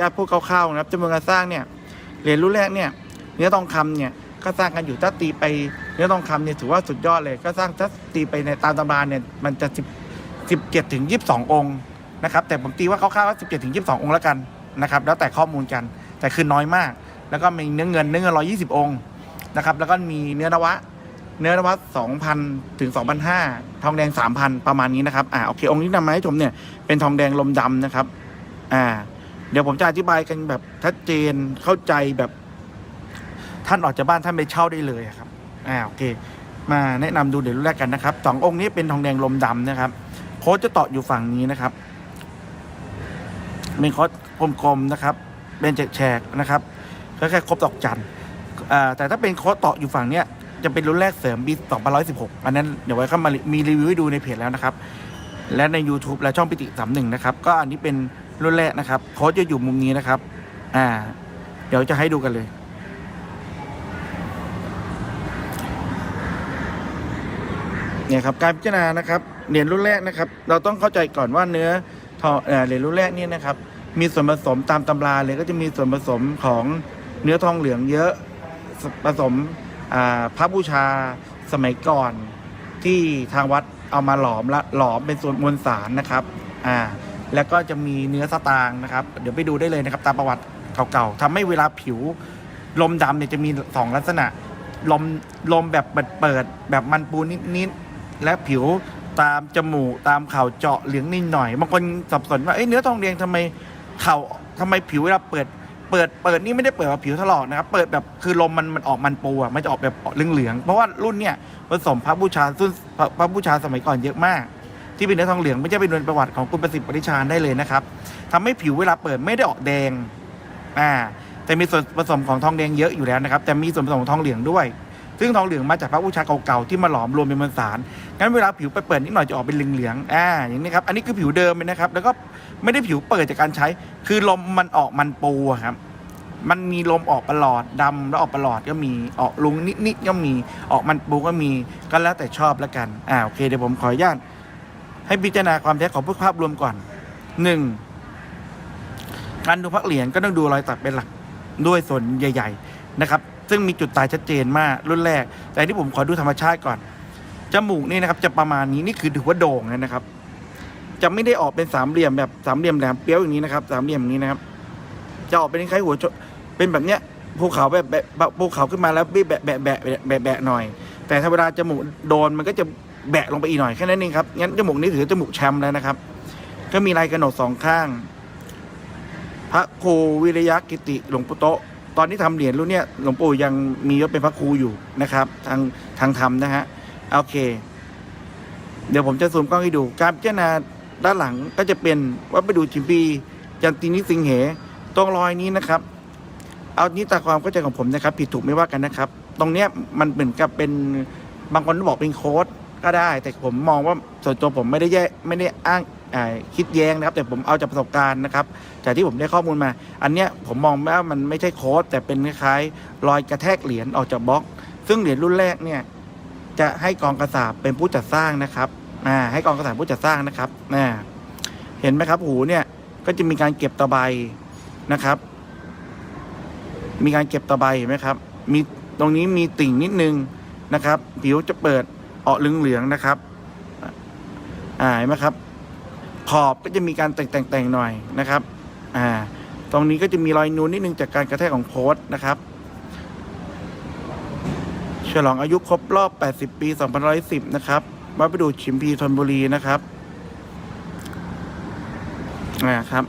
ญาติพูดคร่าวๆนะครับจำนวนการสร้างเนี่ยเหรียญรุ่นแรกเนี่ยเนื้อทองคำเนี่ยก็สร้างกันอยู่ถ้าตีไปเนื้อทองคำเนี่ยถือว่าสุดยอดเลย ก็สร้างถ้าตีไปในตามตำราเนี่ยมันจะสิบสิบเจ็ดถึงยี่สิบสององค์นะครับแต่ผมตีว่าคร่าวๆว่าสิบเจ็ดถึงยี่สิบสององค์แล้วกันนะครับแล้วแต่ข้อมูลกันแต่คือน้อยมาก แล้วก็มีเนื้อเงินเนื้อเงินร้อยี่สิบองค์นะครับแล้วก็มีเนื้อนวะ เนื้อนวะสองพันถึงสองพันห้าทองแดงสามพันประมาณนี้นะครับอ่าโอเคองค์ที่นำมาให้ชมเนี่ยเป็นทองแดงลมดำนะครับอ่า เดี๋ยวผมจะอธิบายกันแบบชัดเจนเข้าใจแบบ ท่านออกจากบ้านท่านไปเช่าได้เลยครับอ่าโอเค มาแนะนำดูเดี๋ยวแรกกันนะครับสององค์นี้เป็นทองแดงลมดำนะครับ โค้ดจะตาะอยู่ฝั่งนี้นะครับเป็นโค้ดกลมๆนะครับ เป็นแฉกๆนะครับก็แค่ครบดอกจันทร์อ่าแต่ถ้าเป็นโค้ดตาะอยู่ฝั่งเนี้ยจะเป็นรุ่นแรกเสริมปี2516 อันนั้นเดี๋ยวไว้เข้ามามีรีวิวให้ดูในเพจแล้วนะครับ และใน YouTube และช่องปิติ31นะครับ ก็อันนี้เป็น รุ่นแรกนะครับโค้ดจะอยู่มุมนี้นะครับ อ่า เดี๋ยวจะให้ดูกันเลย เนี่ยครับการพิจารณานะครับเหรียญรุ่นแรกนะครับ เราต้องเข้าใจก่อนว่าเนื้อทองเหรียญรุ่นแรกนี่นะครับ มีส่วนผสมตามตำราเลยก็จะมีส่วนผสมของเนื้อทองเหลืองเยอะผสมอ่าพระบูชาสมัยก่อนที่ทางวัดเอามาหลอมละหลอมเป็นส่วนมวลสารนะครับ อ่า แล้วก็จะมีเนื้อสตางนะครับ เดี๋ยวไปดูได้เลยนะครับตามประวัติเก่าๆทำให้เวลาผิวลมดำเนี่ยจะมีสองลักษณะ ลมลมแบบเปิดๆแบบมันปูนิดๆและผิวตามจมูกตามเข่าเจาะเหลืองนิดหน่อยบางคนสับสนว่าเอ้ยเนื้อทองแดงทำไมเข่าทำไมผิวเวลาเปิดเปิดเปิดนี่ไม่ได้เปิดแบบผิวถลอกนะครับ เปิดแบบคือลมมันมันออกมันปูอะมันจะออกแบบเหลืองๆเพราะว่ารุ่นเนี่ยผสมพระบูชารุ่นพระพระบูชาสมัยก่อนเยอะมาก ที่เป็นเนื้อทองเหลืองไม่ใช่เป็นเรือนประวัติของคุณประสิทธิ์ปริชานได้เลยนะครับทำให้ผิวเวลาเปิดไม่ได้ออกแดงอ่าแต่มีส่วนผสมของทองแดงเยอะอยู่แล้วนะครับ แต่มีส่วนผสมของทองเหลืองด้วย ซึ่งทองเหลืองมาจากพระบูชาเก่าๆที่มาหลอมรวมเป็นมวลสาร งั้นเวลาผิวไปเปิดนิดหน่อยจะออกเป็นเหลืองๆอ่าอย่างนี้ครับ อันนี้คือผิวเดิมเลยนะครับ แล้วก็ไม่ได้ผิวเปิดจากการใช้ คือลมมันออกมันปูครับ มันมีลมออกประหลอดดำแล้วออกประหลอดก็มี ออกลุงนิดๆก็มี ออกมันปูก็มี ก็แล้วแต่ชอบแล้วกัน อ่าโอเคเดี๋ยวผมขออนุญาต ให้พิจารณาความแท้ของพวกภาพรวมก่อนหนึ่งการดูพักเหรียญก็ต้องดูรอยตัดเป็นหลักด้วยส่วนใหญ่ ๆ นะครับ ซึ่งมีจุดตายชัดเจนมากรุ่นแรก แต่ที่ผมขอดูธรรมชาติก่อนจมูกนี่นะครับ จะประมาณนี้นี่คือถือว่าโด่งนะครับ จะไม่ได้ออกเป็นสามเหลี่ยมแบบสามเหลี่ยมแหลมเปี้ยวอย่างนี้นะครับสามเหลี่ยมอย่างนี้นะครับ จะออกเป็นคล้ายๆหัวเป็นแบบเนี้ยภูเขาแบบแบบภูเขาขึ้นมาแล้วแบะแบะแบะแบะแบะแบะหน่อย แต่ถ้าเวลาจมูกโดนมันก็จะ แบะลงไปอีกหน่อยแค่นั้นเองครับงั้นจมูกนี้ถือจมูกแชมป์แล้วนะครับ ก็มีลายกระหนกสองข้าง พระครูวิริยะกิติหลวงปู่โตตอนที่ทำเหรียญรุ่นเนี้ยหลวงปู่ยังมียศเป็นพระครูอยู่นะครับ ทางทางธรรมนะฮะโอเค เดี๋ยวผมจะซูมกล้องให้ดูการพิจารณาด้านหลังก็จะเป็นวัดประดูจิมปีจันตินิสิงเหตรงรอยนี้นะครับ เอานี้ตาความเข้าใจของผมนะครับ ผิดถูกไม่ว่ากันนะครับ ตรงเนี้ยมันเหมือนกับเป็นบางคนบอกเป็นโค้ด ก็ได้ แต่ผมมองว่าส่วนตัวผมไม่ได้แย่ไม่ได้อ้างคิดแย้งนะครับ แต่ผมเอาจากประสบการณ์นะครับ จากที่ผมได้ข้อมูลมา อันเนี้ยผมมองว่ามันไม่ใช่โค้ดแต่เป็นคล้ายๆรอยกระแทกเหรียญออกจากบล็อก ซึ่งเหรียญรุ่นแรกเนี่ยจะให้กองกระสาบเป็นผู้จัดสร้างนะครับอ่าให้กองกระสาบผู้จัดสร้างนะครับอ่าเห็นไหมครับหูเนี่ยก็จะมีการเก็บตะไบนะครับ มีการเก็บตะไบเห็นไหมครับ มีตรงนี้มีติ่งนิดนึงนะครับ ผิวจะเปิด ออกเหลืองๆนะครับอ่าเห็นไหมครับ ขอบก็จะมีการแต่งแต่งๆหน่อยนะครับ อ่า ตรงนี้ก็จะมีรอยนูนนิดนึงจากการกระแทกของโพสต์นะครับ ฉลองอายุครบรอบ 80 ปี 2110 นะครับวัดประดูชิมพีธนบุรีนะครับอ่าครับ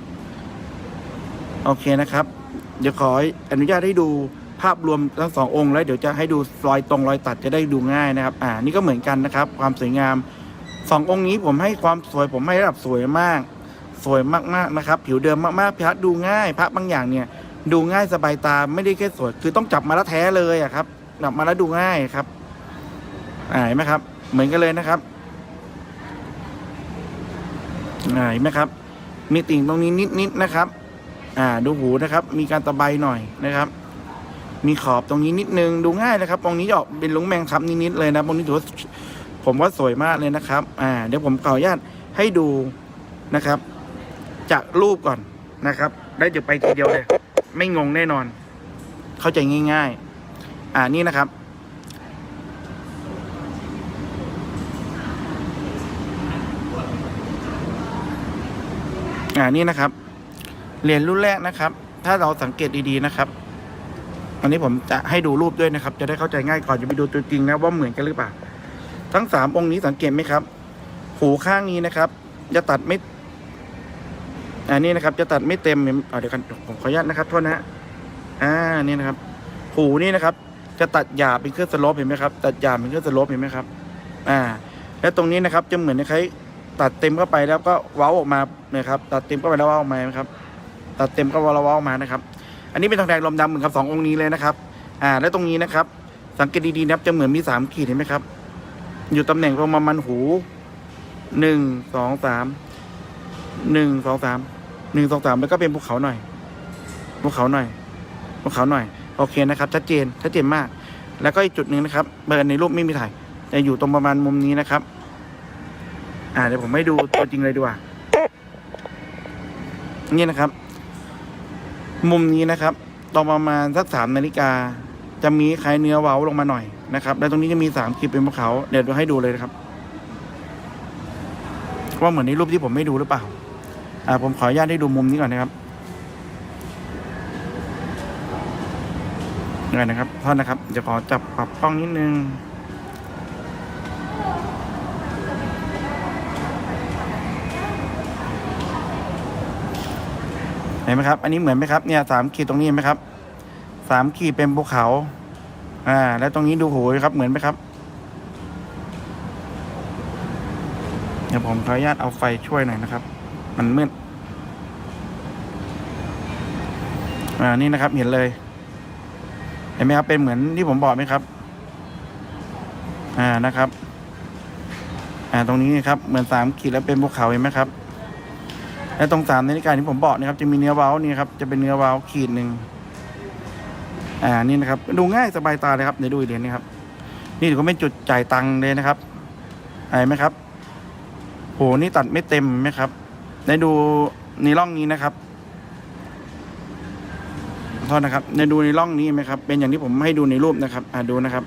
โอเคนะครับ เดี๋ยวขออนุญาตให้ดู ภาพรวมทั้งสององค์แล้วเดี๋ยวจะให้ดูรอยตรงรอยตัดจะได้ดูง่ายนะครับ อ่า นี่ก็เหมือนกันนะครับ ความสวยงามสององค์นี้ผมให้ความสวยผมให้ระดับสวยมาก สวยมากๆนะครับ ผิวเดิมมากๆพระดูง่ายพระบางอย่างเนี่ย ดูง่ายสบายตาไม่ได้แค่สวย คือต้องจับมาแล้วแท้เลยอะครับจับมาแล้วดูง่ายครับอ่าเห็นไหมครับ เหมือนกันเลยนะครับอ่าเห็นไหมครับ มีติ่งตรงนี้นิดๆนะครับ อ่า ดูหูนะครับ มีการตะไบหน่อยนะครับ มีขอบตรงนี้นิดนึงดูง่ายนะครับตรงนี้จะออกเป็นลุงแมงทับนิดๆเลยนะตรงนี้ถือว่าผมว่าสวยมากเลยนะครับอ่าเดี๋ยวผมขออนุญาตให้ดูนะครับ จากรูปก่อนนะครับแล้เดี๋ยวไปทีเดียวเลย ไม่งงแน่นอน เข้าใจง่าย ๆ อ่านี่นะครับอ่านี่นะครับเหรียญรุ่นแรกนะครับ ถ้าเราสังเกตดีๆนะครับ อันนี้ผมจะให้ดูรูปด้วยนะครับ จะได้เข้าใจง่ายก่อนจะไปดูตัวจริงนะว่าเหมือนกันหรือเปล่า ทั้งสามองค์นี้สังเกตไหมครับ หูข้างนี้นะครับ จะตัดไม่ อันนี้นะครับ จะตัดไม่เต็มเดี๋ยวกันผมขออนุญาตนะครับโทษนะฮะอ่านี่นะครับ หูนี่นะครับ จะตัดหยาบเป็นเครื่องสโลปเห็นไหมครับ ตัดหยาบเป็นเครื่องสโลปเห็นไหมครับ อ่า แล้วตรงนี้นะครับ จะเหมือนคล้ายตัดเต็มเข้าไปแล้วก็เว้าออกมาเนี่ยครับ ตัดเต็มเข้าไปแล้วเว้าออกมานะครับ ตัดเต็มก็เว้าแล้วเว้าออกมานะครับ อันนี้เป็นทองแดงลมดำเหมือนกับสององค์นี้เลยนะครับ อ่า แล้วตรงนี้นะครับ สังเกตดีๆนะครับจะเหมือนมีสามขีดเห็นไหมครับ อยู่ตำแหน่งประมาณมันหูหนึ่งสองสามหนึ่งสองสามหนึ่งสองสามแล้วก็เป็นภูเขาหน่อยภูเขาหน่อยภูเขาหน่อย โอเคนะครับ ชัดเจนชัดเจนมาก แล้วก็อีกจุดหนึ่งนะครับเบอร์ในรูปไม่มีถ่ายแต่อยู่ตรงประมาณมุมนี้นะครับ อ่าเดี๋ยวผมให้ดูตัวจริงเลยดีกว่านี่นะครับ มุมนี้นะครับตอนประมาณสักสามนาฬิกา จะมีคล้ายเนื้อเว้าลงมาหน่อยนะครับแล้วตรงนี้จะมีสามคลิปเป็นภูเขาเดี๋ยวให้ดูเลยนะครับ ว่าเหมือนในรูปที่ผมไม่ดูหรือเปล่า อ่า ผมขออนุญาตให้ดูมุมนี้ก่อนนะครับนี่นะครับโทษนะครับจะขอจับปรับป้องนิดนึง นไหมครับ อันนี้เหมือนไหมครับเนี่ยสามขีดตรงนี้เห็นไหมครับสามขีดเป็นภูเขา อ่า แล้วตรงนี้ดูโหยครับ เหมือนไหมครับเดี๋ยวผมขออนุญาตเอาไฟช่วยหน่อยนะครับ มันมืดอ่านี่นะครับ เห็นเลย เห็นไหมครับ เป็นเหมือนที่ผมบอกไหมครับ อ่านะครับ อ่า ตรงนี้ครับ เหมือนสามขีดแล้วเป็นภูเขาเห็นไหมครับ และตรงสามนาฬิกาที่ผมบอกนะครับ จะมีเนื้อเว้านี่ครับจะเป็นเนื้อเว้าขีดหนึ่งอ่านี่นะครับ ดูง่ายสบายตาเลยครับเดี๋ยวดูอีกเหรียญนี้ครับ นี่ถือว่าเป็นจุดจ่ายตังค์เลยนะครับเห็นไหมครับโหนี่ตัดไม่เต็มไหมครับได้ดูในร่องนี้นะครับโทษนะครับได้ดูในร่องนี้ไหมครับ เป็นอย่างที่ผมให้ดูในรูปนะครับอ่าดูนะครับ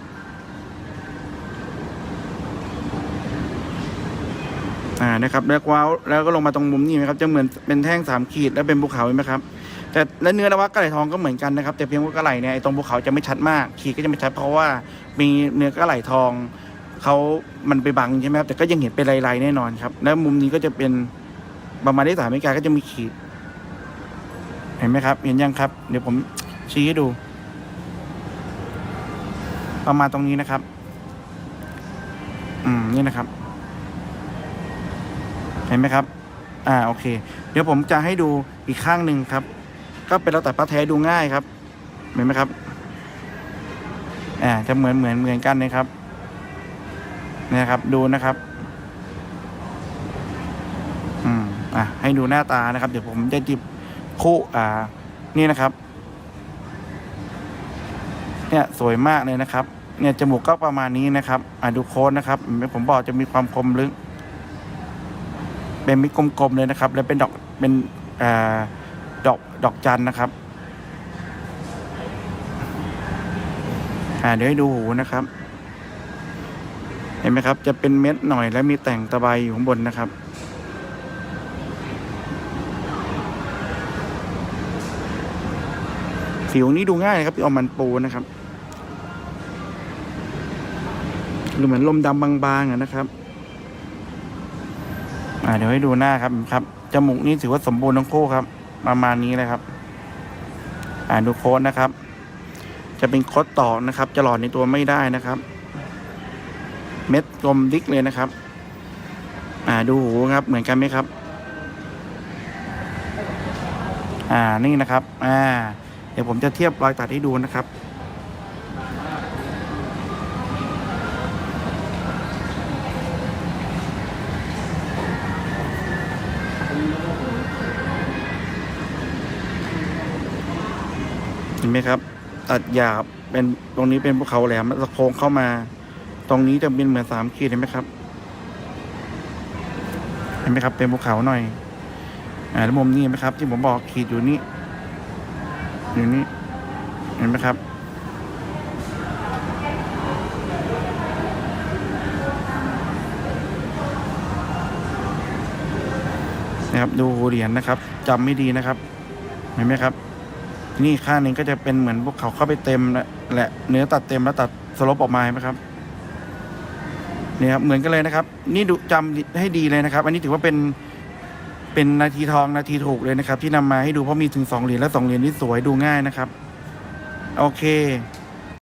อ่านะครับแล้วว้าวแล้วก็ลงมาตรงมุมนี้ไหมครับจะเหมือนเป็นแท่งสามขีดแล้วเป็นภูเขาเห็นไหมครับแต่และเนื้อนวะกระไหลทองก็เหมือนกันนะครับ แต่เพียงว่ากระไหลเนี่ยตรงภูเขาจะไม่ชัดมาก ขีดก็จะไม่ชัดเพราะว่ามีเนื้อกระไหลทองเขามันไปบังใช่ไหมครับแต่ก็ยังเห็นเป็นลายๆแน่นอนครับ แล้วมุมนี้ก็จะเป็นประมาณที่สามนาฬิกาก็จะมีขีด เห็นไหมครับ เห็นยังครับ เดี๋ยวผมชี้ให้ดู ประมาณตรงนี้นะครับ อืมนี่นะครับ เห็นไหมครับ อ่า โอเค เดี๋ยวผมจะให้ดูอีกข้างหนึ่งครับ ก็เป็นเราตัดปลาแท้ดูง่ายครับ เห็นไหมครับ อ่า จะเหมือนเหมือนเหมือนกันนะครับนี่ยครับ ดูนะครับ อืม อะ ให้ดูหน้าตานะครับ เดี๋ยวผมจะจิบคู่อ่า นี่นะครับ เนี่ยสวยมากเลยนะครับ เนี่ยจมูกก็ประมาณนี้นะครับ อ่าดูโค้ดนะครับเห็นไหมผมบอกจะมีความคมลึก เป็นมิดกลมๆเลยนะครับ แล้วเป็นดอกเป็นอดอกดอกจันนะครับเดี๋ยวให้ดูหูนะครับ เห็นไหมครับ จะเป็นเม็ดหน่อยและมีแต่งตะไบอยู่ข้างบนนะครับผิวนี้ดูง่ายนะครับเอามันปูนะครับดูเหมือนลมดำบางๆนะครับ อ่าเดี๋ยวให้ดูหน้าครับครับจมูกนี่ถือว่าสมบูรณ์ทั้งคู่ครับ ประมาณนี้เลยครับ อ่าดูโค้ดนะครับ จะเป็นโค้ดต่อนะครับ จะหลอดในตัวไม่ได้นะครับ เม็ดกลมดิกเลยนะครับ อ่าดูหูครับ เหมือนกันไหมครับ อ่านี่นะครับ อ่า เดี๋ยวผมจะเทียบรอยตัดให้ดูนะครับ ห็นไหมครับ ตัดหยาบเป็นตรงนี้เป็นภูเขาแหลมแล้วโค้งเข้ามา ตรงนี้จะเป็นเหมือนสามขีดเห็นไหมครับ เห็นไหมครับ เป็นภูเขาหน่อย อ่าแล้วมุมนี้เห็นไหมครับ ที่ผมบอกขีดอยู่นี่อยู่นี่เห็นไหมครับนะครับดูเหรียญนะครับจำไม่ดีนะครับ เห็นไหมครับ นี่ข้างหนึ่งก็จะเป็นเหมือนพวกเขาเข้าไปเต็มนะแหละเนื้อตัดเต็มแล้วตัดสลบออกมาไหมครับเนี่ยครับเหมือนกันเลยนะครับ นี่ดูจำให้ดีเลยนะครับ อันนี้ถือว่าเป็นเป็นนาทีทองนาทีถูกเลยนะครับ ที่นำมาให้ดูเพราะมีถึงสองเหรียญและสองเหรียญนี่สวยดูง่ายนะครับ โอเค